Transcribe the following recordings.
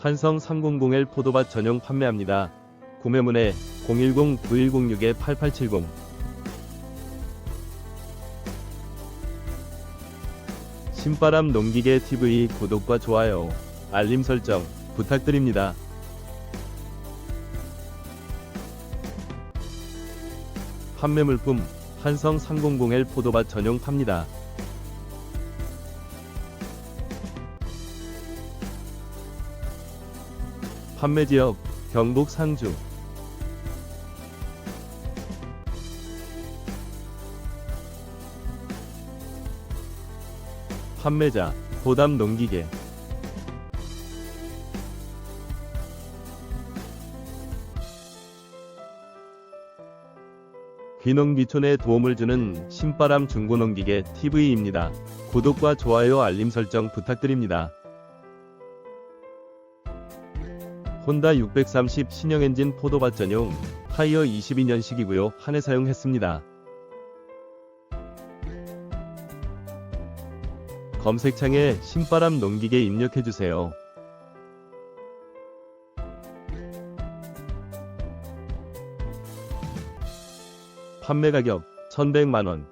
한성 300L 포도밭 전용 판매합니다. 구매문의 010-9106-8870 신바람 농기계 TV 구독과 좋아요, 알림 설정 부탁드립니다. 판매 물품 한성 300L 포도밭 전용 팝니다. 판매 지역 경북 상주 판매자 보담 농기계 귀농귀촌에 도움을 주는 신바람 중고농기계 TV입니다. 구독과 좋아요 알림 설정 부탁드립니다. 혼다 630 신형 엔진 포도밭 전용 타이어 22년식이고요. 한 해 사용했습니다. 검색창에 신바람 농기계 입력해주세요. 판매 가격 1100만원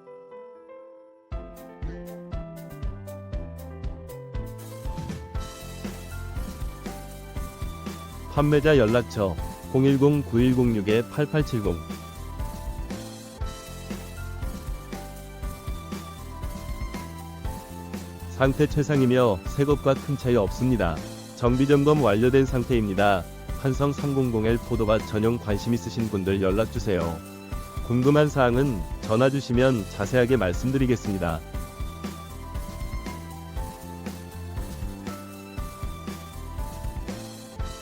판매자 연락처 010-9106-8870 상태 최상이며 새것과 큰 차이 없습니다. 정비점검 완료된 상태입니다. 한성 300L 포도밭 전용 관심 있으신 분들 연락주세요. 궁금한 사항은 전화 주시면 자세하게 말씀드리겠습니다.